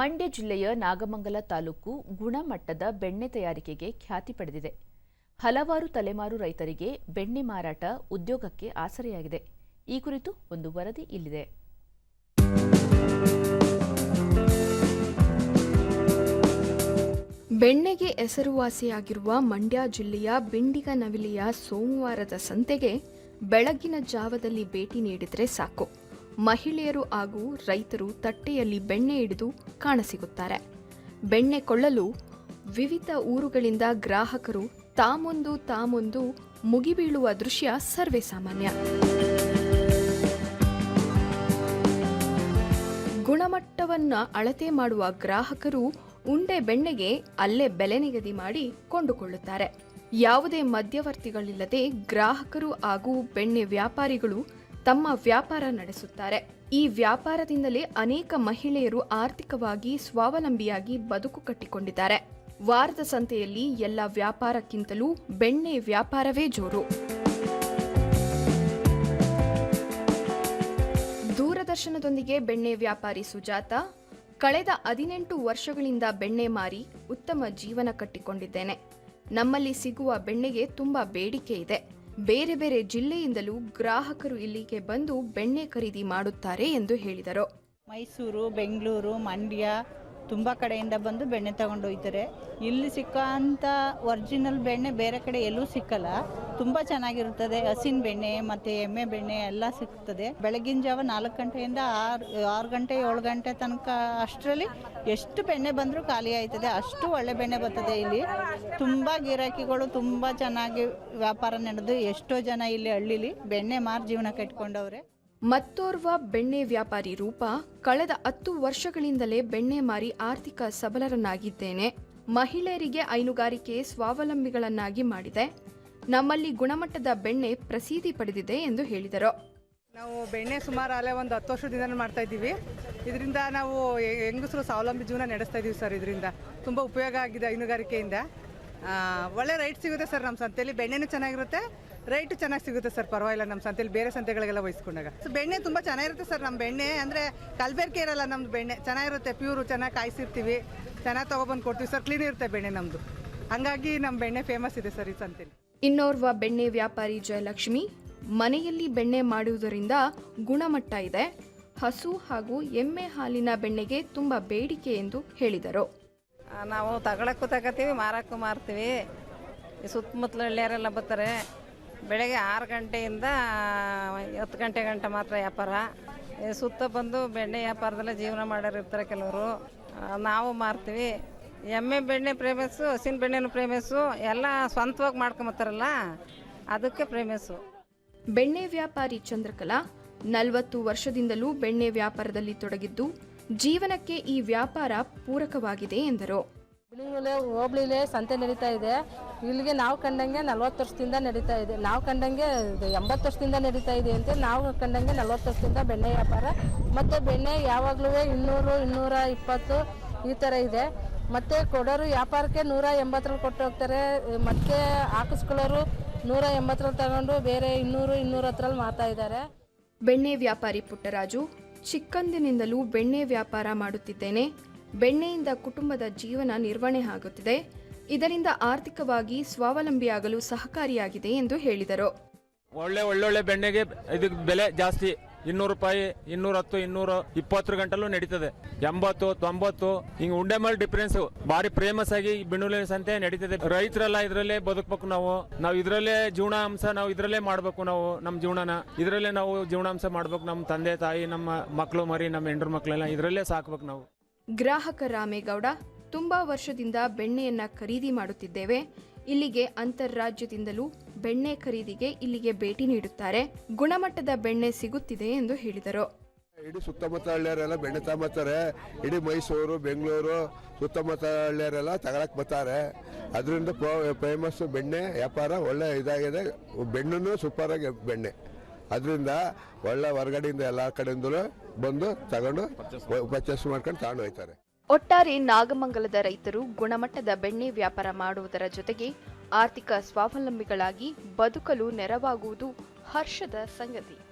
ಮಂಡ್ಯ ಜಿಲ್ಲೆಯ ನಾಗಮಂಗಲ ತಾಲೂಕು ಗುಣಮಟ್ಟದ ಬೆಣ್ಣೆ ತಯಾರಿಕೆಗೆ ಖ್ಯಾತಿ ಪಡೆದಿದೆ. ಹಲವಾರು ತಲೆಮಾರು ರೈತರಿಗೆ ಬೆಣ್ಣೆ ಮಾರಾಟ ಉದ್ಯೋಗಕ್ಕೆ ಆಸರೆಯಾಗಿದೆ. ಈ ಕುರಿತು ಒಂದು ವರದಿ ಇಲ್ಲಿದೆ. ಬೆಣ್ಣೆಗೆ ಹೆಸರುವಾಸಿಯಾಗಿರುವ ಮಂಡ್ಯ ಜಿಲ್ಲೆಯ ಬಿಂಡಿಗನವಿಲಿಯ ಸೋಮವಾರದ ಸಂತೆಗೆ ಬೆಳಗಿನ ಜಾವದಲ್ಲಿ ಭೇಟಿ ನೀಡಿದರೆ ಸಾಕು. ಮಹಿಳೆಯರು ಹಾಗೂ ರೈತರು ತಟ್ಟೆಯಲ್ಲಿ ಬೆಣ್ಣೆ ಹಿಡಿದು ಕಾಣಸಿಗುತ್ತಾರೆ. ಬೆಣ್ಣೆ ಕೊಳ್ಳಲು ವಿವಿಧ ಊರುಗಳಿಂದ ಗ್ರಾಹಕರು ತಾಮೊಂದು ತಾಮೊಂದು ಮುಗಿಬೀಳುವ ದೃಶ್ಯ ಸರ್ವೇ ಸಾಮಾನ್ಯ. ಗುಣಮಟ್ಟವನ್ನು ಅಳತೆ ಮಾಡುವ ಗ್ರಾಹಕರು ಉಂಡೆ ಬೆಣ್ಣೆಗೆ ಅಲ್ಲೇ ಬೆಲೆ ನಿಗದಿ ಮಾಡಿ ಕೊಂಡುಕೊಳ್ಳುತ್ತಾರೆ. ಯಾವುದೇ ಮಧ್ಯವರ್ತಿಗಳಿಲ್ಲದೆ ಗ್ರಾಹಕರು ಹಾಗೂ ಬೆಣ್ಣೆ ವ್ಯಾಪಾರಿಗಳು ತಮ್ಮ ವ್ಯಾಪಾರ ನಡೆಸುತ್ತಾರೆ. ಈ ವ್ಯಾಪಾರದಿಂದಲೇ ಅನೇಕ ಮಹಿಳೆಯರು ಆರ್ಥಿಕವಾಗಿ ಸ್ವಾವಲಂಬಿಯಾಗಿ ಬದುಕು ಕಟ್ಟಿಕೊಂಡಿದ್ದಾರೆ. ವಾರದ ಸಂತೆಯಲ್ಲಿ ಎಲ್ಲ ವ್ಯಾಪಾರಕ್ಕಿಂತಲೂ ಬೆಣ್ಣೆ ವ್ಯಾಪಾರವೇ ಜೋರು. ದೂರದರ್ಶನದೊಂದಿಗೆ ಬೆಣ್ಣೆ ವ್ಯಾಪಾರಿ ಸುಜಾತ, ಕಳೆದ ಹದಿನೆಂಟು ವರ್ಷಗಳಿಂದ ಬೆಣ್ಣೆ ಮಾರಿ ಉತ್ತಮ ಜೀವನ ಕಟ್ಟಿಕೊಂಡಿದ್ದೇನೆ. ನಮ್ಮಲ್ಲಿ ಸಿಗುವ ಬೆಣ್ಣೆಗೆ ತುಂಬಾ ಬೇಡಿಕೆ ಇದೆ. ಬೇರೆ ಬೇರೆ ಜಿಲ್ಲೆಯಿಂದಲೂ ಗ್ರಾಹಕರು ಇಲ್ಲಿಗೆ ಬಂದು ಬೆಣ್ಣೆ ಖರೀದಿ ಮಾಡುತ್ತಾರೆ ಎಂದು ಹೇಳಿದರು. ಮೈಸೂರು ಬೆಂಗಳೂರು ಮಂಡ್ಯ ತುಂಬ ಕಡೆಯಿಂದ ಬಂದು ಬೆಣ್ಣೆ ತಗೊಂಡು ಹೋಗ್ತಾರೆ ಇಲ್ಲಿ ಸಿಕ್ಕಂಥ ಒರಿಜಿನಲ್ ಬೆಣ್ಣೆ ಬೇರೆ ಕಡೆ ಎಲ್ಲೂ ಸಿಕ್ಕಲ್ಲ. ತುಂಬ ಚೆನ್ನಾಗಿರುತ್ತದೆ. ಹಸಿನ ಬೆಣ್ಣೆ, ಮತ್ತು ಎಮ್ಮೆ ಬೆಣ್ಣೆ ಎಲ್ಲ ಸಿಗ್ತದೆ. ಬೆಳಗಿನ ಜಾವ ನಾಲ್ಕು ಗಂಟೆಯಿಂದ ಆರು ಆರು ಗಂಟೆ, ಏಳು ಗಂಟೆ ತನಕ ಅಷ್ಟರಲ್ಲಿ ಎಷ್ಟು ಬೆಣ್ಣೆ ಬಂದರೂ ಖಾಲಿ ಆಯ್ತದೆ. ಅಷ್ಟು ಒಳ್ಳೆ ಬೆಣ್ಣೆ ಬರ್ತದೆ ಇಲ್ಲಿ. ತುಂಬ ಗಿರಾಕಿಗಳು, ತುಂಬ ಚೆನ್ನಾಗಿ ವ್ಯಾಪಾರ ನಡೆದು ಎಷ್ಟೋ ಜನ ಇಲ್ಲಿ ಹಳ್ಳಿಲಿ ಬೆಣ್ಣೆ ಮಾರು ಜೀವನ ಕಟ್ಕೊಂಡವ್ರೆ ಮತ್ತೋರ್ವ ಬೆಣ್ಣೆ ವ್ಯಾಪಾರಿ ರೂಪ ಕಳೆದ ಹತ್ತು ವರ್ಷಗಳಿಂದಲೇ ಬೆಣ್ಣೆ ಮಾರಿ ಆರ್ಥಿಕ ಸಬಲರನ್ನಾಗಿದ್ದೇನೆ. ಮಹಿಳೆಯರಿಗೆ ಹೈನುಗಾರಿಕೆ ಸ್ವಾವಲಂಬಿಗಳನ್ನಾಗಿ ಮಾಡಿದೆ. ನಮ್ಮಲ್ಲಿ ಗುಣಮಟ್ಟದ ಬೆಣ್ಣೆ ಪ್ರಸಿದ್ಧಿ ಪಡೆದಿದೆ ಎಂದು ಹೇಳಿದರು. ನಾವು ಬೆಣ್ಣೆ ಸುಮಾರು ಅಲ್ಲೇ ಒಂದು ಹತ್ತು ವರ್ಷದಿಂದ ಮಾಡ್ತಾ ಇದ್ದೀವಿ. ಇದರಿಂದ ನಾವು ಹೆಂಗಸರು ಸ್ವಾವಲಂಬಿ ಜೀವನ ನಡೆಸ್ತಾ ಇದ್ದೀವಿ ಸರ್ ಇದರಿಂದ. ತುಂಬ ಉಪಯೋಗ ಆಗಿದೆ ಹೈನುಗಾರಿಕೆಯಿಂದ. ಒಳ್ಳೆ ರೈಟ್ ಸಿಗುತ್ತೆ ಸರ್ ನಮ್ಮ ಸಂತೆಯಲ್ಲಿ ಬೆಣ್ಣೆನೂ ಚೆನ್ನಾಗಿರುತ್ತೆ. ರೈಟು ಚೆನ್ನಾಗಿ ಸಿಗುತ್ತೆ ಸರ್ ಪರವಾಗಿಲ್ಲ ನಮ್ಮ ಸಂತೆಯಲ್ಲಿ ಬೇರೆ ಸಂತೆಗಳಿಗೆಲ್ಲ ವಹಿಸ್ಕೊಂಡಾಗ. ಸೊ ಬೆಣ್ಣೆ ತುಂಬ ಚೆನ್ನಾಗಿರುತ್ತೆ ಸರ್ ನಮ್ಮ ಬೆಣ್ಣೆ. ಅಂದರೆ ಕಲಬೆರಕೆ ಇರಲ್ಲ ನಮ್ಮದು ಬೆಣ್ಣೆ. ಚೆನ್ನಾಗಿರುತ್ತೆ ಪ್ಯೂರು ಚೆನ್ನಾಗಿ ಕಾಯಿಸಿರ್ತೀವಿ. ಚೆನ್ನಾಗಿ ತೊಗೊಬಂದು ಕೊಡ್ತೀವಿ ಸರ್ ಕ್ಲೀನ್ ಇರುತ್ತೆ ಬೆಣ್ಣೆ ನಮ್ಮದು ಹಂಗಾಗಿ ನಮ್ಮ ಬೆಣ್ಣೆ ಫೇಮಸ್ ಇದೆ ಸರ್ ಈ ಸಂತೆಯಲ್ಲಿ ಇನ್ನೋರ್ವ ಬೆಣ್ಣೆ ವ್ಯಾಪಾರಿ ಜಯಲಕ್ಷ್ಮಿ, ಮನೆಯಲ್ಲಿ ಬೆಣ್ಣೆ ಮಾಡುವುದರಿಂದ ಗುಣಮಟ್ಟ ಇದೆ. ಹಸು ಹಾಗೂ ಎಮ್ಮೆ ಹಾಲಿನ ಬೆಣ್ಣೆಗೆ ತುಂಬ ಬೇಡಿಕೆ ಎಂದು ಹೇಳಿದರು. ನಾವು ತಗೊಳಕ್ಕೂ ತಗೋತೀವಿ, ಮಾರಕ್ಕೂ ಮಾರ್ತೀವಿ. ಸುತ್ತಮುತ್ತಲ ಹಳ್ಳಿಯರೆಲ್ಲ ಬರ್ತಾರೆ. ಬೆಳಗ್ಗೆ ಆರು ಗಂಟೆಯಿಂದ, ಹತ್ತು ಗಂಟೆ ಗಂಟೆ ಮಾತ್ರ ವ್ಯಾಪಾರ. ಸುತ್ತ ಬಂದು ಬೆಣ್ಣೆ ವ್ಯಾಪಾರದಲ್ಲೇ ಜೀವನ ಮಾಡೋರು ಇರ್ತಾರೆ ಕೆಲವರು. ನಾವು ಮಾರ್ತೀವಿ. ಎಮ್ಮೆ ಬೆಣ್ಣೆ ಪ್ರೇಮಸ್ಸು ಹಸಿನ ಬೆಣ್ಣೆನೂ ಪ್ರೇಮಸ್ಸು ಎಲ್ಲ ಸ್ವಂತವಾಗಿ ಮಾಡ್ಕೊಂಬತ್ತಾರಲ್ಲ, ಅದಕ್ಕೆ ಪ್ರೇಮಸ್ಸು ಬೆಣ್ಣೆ ವ್ಯಾಪಾರಿ ಚಂದ್ರಕಲಾ ನಲವತ್ತು ವರ್ಷದಿಂದಲೂ ಬೆಣ್ಣೆ ವ್ಯಾಪಾರದಲ್ಲಿ ತೊಡಗಿದ್ದು ಜೀವನಕ್ಕೆ ಈ ವ್ಯಾಪಾರ ಪೂರಕವಾಗಿದೆ ಎಂದರು. ಬಿಳಿಂಗಲೆ ಹೋಬಳಿಲೇ ಸಂತೆ ನಡೀತಾ ಇದೆ. ಇಲ್ಲಿಗೆ ನಾವು ಕಂಡಂಗೆ ನಲವತ್ತು ವರ್ಷದಿಂದ ನಡೀತಾ ಇದೆ. ನಾವು ಕಂಡಂಗೆ ಎಂಬತ್ತು ವರ್ಷದಿಂದ ನಡೀತಾ ಇದೆ ಅಂತ ನಾವು ಕಂಡಂಗೆ ನಲವತ್ತು ವರ್ಷದಿಂದ ಬೆಣ್ಣೆ ವ್ಯಾಪಾರ. ಮತ್ತು ಬೆಣ್ಣೆ ಯಾವಾಗಲೂ ಇನ್ನೂರು ಇನ್ನೂರ ಇಪ್ಪತ್ತು ಈ ಥರ ಇದೆ. ಮತ್ತು ಕೊಡೋರು ವ್ಯಾಪಾರಕ್ಕೆ ನೂರ ಎಂಬತ್ತರಲ್ಲಿ ಕೊಟ್ಟು ಹೋಗ್ತಾರೆ. ಮತ್ತೆ ಹಾಕಿಸ್ಕೊಳ್ಳೋರು ನೂರ ಎಂಬತ್ತರಲ್ಲಿ ತಗೊಂಡು ಬೇರೆ ಇನ್ನೂರು ಇನ್ನೂರ ಹತ್ತರಲ್ಲಿ ಮಾತಾ ಇದ್ದಾರೆ. ಬೆಣ್ಣೆ ವ್ಯಾಪಾರಿ ಪುಟ್ಟರಾಜು ಚಿಕ್ಕಂದಿನಿಂದಲೂ ಬೆಣ್ಣೆ ವ್ಯಾಪಾರ ಮಾಡುತ್ತಿದ್ದೇನೆ. ಬೆಣ್ಣೆಯಿಂದ ಕುಟುಂಬದ ಜೀವನ ನಿರ್ವಹಣೆ ಆಗುತ್ತಿದೆ. ಇದರಿಂದ ಆರ್ಥಿಕವಾಗಿ ಸ್ವಾವಲಂಬಿಯಾಗಲು ಸಹಕಾರಿಯಾಗಿದೆ ಎಂದು ಹೇಳಿದರು. ಒಳ್ಳೆ ಒಳ್ಳೊಳ್ಳೆ ಬೆಣ್ಣೆಗೆ ಇದಕ್ಕೆ ಬೆಲೆ ಜಾಸ್ತಿ. ಇನ್ನೂರು ರೂಪಾಯಿ, ಇನ್ನೂರ ಹತ್ತು, ಇನ್ನೂರ ಇಪ್ಪತ್ತು ಗಂಟಲು ನಡೀತದೆ. ಎಂಬತ್ತು, ತೊಂಬತ್ತು, ಹಿಂಗ್ ಉಂಡೆ ಮೇಲೆ ಡಿಫ್ರೆನ್ಸ್ ಭಾರಿ ಫೇಮಸ್ ಆಗಿ ಬಿಣ್ಣುಲಿ ಸಂತೆ ನಡೀತದೆ. ರೈತರೆಲ್ಲ ಇದರಲ್ಲೇ ಬದುಕಬೇಕು ನಾವು. ನಾವು ಇದ್ರಲ್ಲೇ ಜೀವನಾಂಶ, ನಾವು ಇದರಲ್ಲೇ ಮಾಡ್ಬೇಕು ನಾವು ನಮ್ಮ ಜೀವನನ. ಇದರಲ್ಲೇ ನಾವು ಜೀವನಾಂಶ ಮಾಡ್ಬೇಕು ನಮ್ಮ ತಂದೆ, ತಾಯಿ, ನಮ್ಮ ಮಕ್ಕಳು ಮರಿ, ನಮ್ಮ ಹೆಂಡ್ರ ಮಕ್ಕಳೆಲ್ಲ ಇದರಲ್ಲೇ ಸಾಕ್ಬೇಕು ನಾವು. ಗ್ರಾಹಕ ರಾಮೇಗೌಡ, ತುಂಬಾ ವರ್ಷದಿಂದ ಬೆಣ್ಣೆಯನ್ನ ಖರೀದಿ ಮಾಡುತ್ತಿದ್ದೇವೆ. ಇಲ್ಲಿಗೆ ಅಂತಾರಾಜ್ಯದಿಂದಲೂ ಬೆಣ್ಣೆ ಖರೀದಿಗೆ ಇಲ್ಲಿಗೆ ಭೇಟಿ ನೀಡುತ್ತಾರೆ. ಗುಣಮಟ್ಟದ ಬೆಣ್ಣೆ ಸಿಗುತ್ತಿದೆ ಎಂದು ಹೇಳಿದರು. ಇಡೀ ಸುತ್ತಮುತ್ತ ಹಳ್ಳಿಯರೆಲ್ಲ ಬೆಣ್ಣೆ ತಗೊಂಬತ್ತಾರೆ. ಇಡೀ ಮೈಸೂರು ಬೆಂಗಳೂರು ಸುತ್ತಮುತ್ತ ಹಳ್ಳಿಯರೆಲ್ಲ ತಗೊಳಕ್ ಬರ್ತಾರೆ ಅದರಿಂದ ಫೇಮಸ್ ಬೆಣ್ಣೆ ವ್ಯಾಪಾರ ಒಳ್ಳೆ ಇದಾಗಿದೆ. ಬೆಣ್ಣು ಸೂಪರ್ ಆಗಿ ಬೆಣ್ಣೆ. ಅದರಿಂದ ಒಳ್ಳೆ ಹೊರಗಡೆಯಿಂದ ಎಲ್ಲ ಕಡೆಯಿಂದಲೂ ಬಂದು ತಗೊಂಡು ಪರ್ಚೇಸ್ ಮಾಡ್ಕೊಂಡು ತಗೊಂಡು ಹೋಗ್ತಾರೆ. ಒಟ್ಟಾರೆ ನಾಗಮಂಗಲದ ರೈತರು ಗುಣಮಟ್ಟದ ಬೆಣ್ಣೆ ವ್ಯಾಪಾರ ಮಾಡುವುದರ ಜೊತೆಗೆ ಆರ್ಥಿಕ ಸ್ವಾವಲಂಬಿಗಳಾಗಿ ಬದುಕಲು ನೆರವಾಗುವುದು ಹರ್ಷದ ಸಂಗತಿ.